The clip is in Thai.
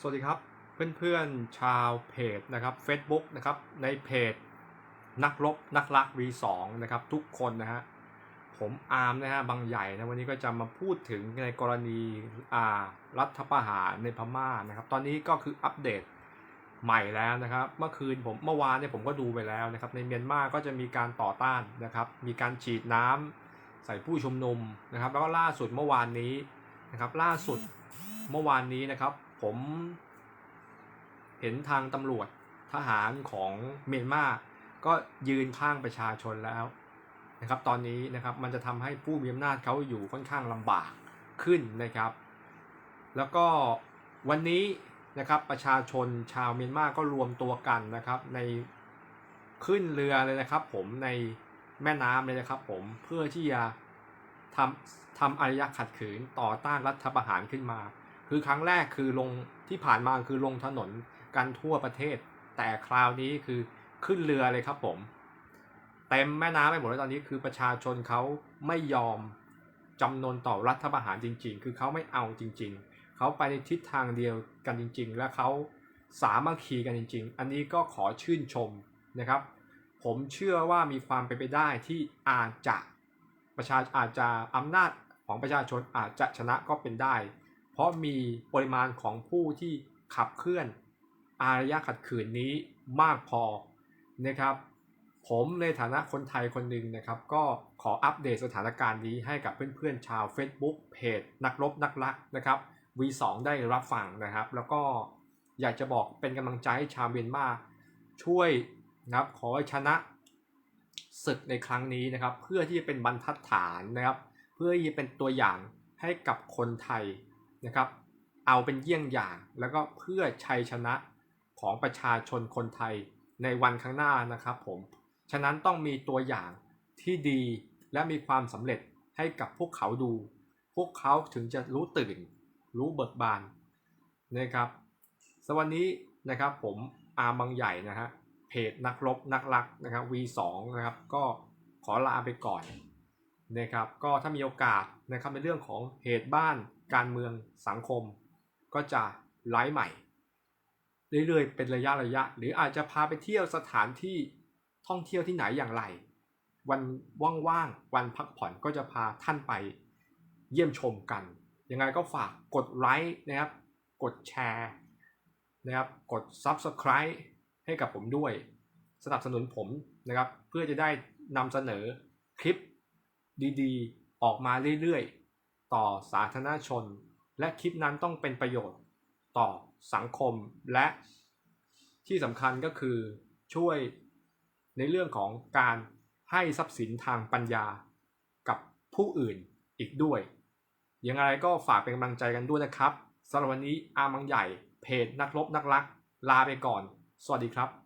สวัสดีครับเพื่อนๆชาวเพจนะครับ Facebook นะครับในเพจนักรบนักรัก V2 นะครับทุกคนนะฮะผมอาร์มนะฮะบางใหญ่นะวันนี้ก็จะมาพูดถึงในกรณีอ่ารัฐประหารในพม่านะครับตอนนี้ก็คืออัปเดตใหม่แล้วนะครับเมื่อคืนผมเมื่อวานเนี่ยผมก็ดูไปแล้วนะครับในเมียนมาก็จะมีการต่อต้านนะครับมีการฉีดน้ำใส่ผู้ชุมนุมนะครับแล้วก็ล่าสุดเมื่อวานนี้นะครับล่าสุดเมื่อวานนี้นะครับ ผมเห็นทางตำรวจทหารของเมียนมาก็ยืนข้างประชาชนแล้วนะครับ ตอนนี้นะครับมันจะทำให้ผู้มีอำนาจเขาอยู่ค่อนข้างลำบากขึ้นนะครับ แล้วก็วันนี้นะครับประชาชนชาวเมียนมาก็รวมตัวกันนะครับ ในขึ้นเรือเลยนะครับ ผมในแม่น้ำเลยนะครับ ผมเพื่อที่จะทำทำอารยะขัดขืนต่อต้านรัฐประหารขึ้นมา คือครั้งแรกคือลงที่ผ่านมาคือลงถนนกันทั่วประเทศ แต่คราวนี้คือขึ้นเรือเลยครับผม เต็มแม่น้ำไปหมดแล้วตอนนี้คือประชาชนเขาไม่ยอมจำนนต่อรัฐประหารจริง ๆ คือเขาไม่เอาจริง ๆ เขาไปในทิศทางเดียวกันจริง ๆ และเขาสามัคคีกันจริง ๆ อันนี้ก็ขอชื่นชมนะครับ ผมเชื่อว่ามีความเป็นไปได้ที่อาจจะประชาอาจจะอำนาจของประชาชนอาจจะชนะก็เป็นได้ เพราะมีปริมาณของผู้ที่ขับเคลื่อนอารยะขัดขืนนี้มากพอนะครับ ผมในฐานะคนไทยคนหนึ่งนะครับ ก็ขออัปเดตสถานการณ์นี้ให้กับเพื่อนๆชาว Facebook เพจนักรบนักรักนะครับ V2 ได้รับฟังนะครับ แล้วก็อยากจะบอกเป็นกำลังใจให้ชาวเมียนมาช่วยนะครับขอให้ชนะศึกในครั้งนี้นะครับ เพื่อที่จะเป็นบรรทัดฐานนะครับ เพื่อที่จะเป็นตัวอย่างให้กับคนไทย นะครับ เอาเป็นเยี่ยงอย่างแล้วก็เพื่อชัยชนะของประชาชนคนไทยในวันข้างหน้านะครับผม ฉะนั้นต้องมีตัวอย่างที่ดีและมีความสำเร็จให้กับพวกเขาดู พวกเขาถึงจะรู้ตื่น รู้เบิกบานนะครับสวันนี้นะครับผมอาบางใหญ่นะฮะเพจนักรบนักรักนะครับ V2 นะครับก็ขอลาไปก่อน นะครับก็ถ้ามีโอกาสนะครับในเรื่องของเหตุบ้านการเมืองสังคม ก็จะไลฟ์ใหม่ เรื่อยๆเป็นระยะระยะ หรืออาจจะพาไปเที่ยวสถานที่ท่องเที่ยวที่ไหนอย่างไร วันว่างๆวันพักผ่อนก็จะพาท่านไปเยี่ยมชมกัน ยังไงก็ฝากกดไลค์นะครับ กดแชร์นะครับกด Subscribe ให้กับผมด้วย สนับสนุนผมนะครับ เพื่อจะได้นำเสนอคลิป ดีๆ ออกมาเรื่อยๆ ต่อสาธารณชน และคลิปนั้นต้องเป็นประโยชน์ต่อสังคมและที่สำคัญก็คือช่วยในเรื่องของการให้ทรัพย์สินทางปัญญากับผู้อื่นอีกด้วย อยังไงก็ฝากเป็นกำลังใจกันด้วยนะครับสำหรับวันนี้อามังใหญ่เพจนักรบนักรัก ลาไปก่อน สวัสดีครับ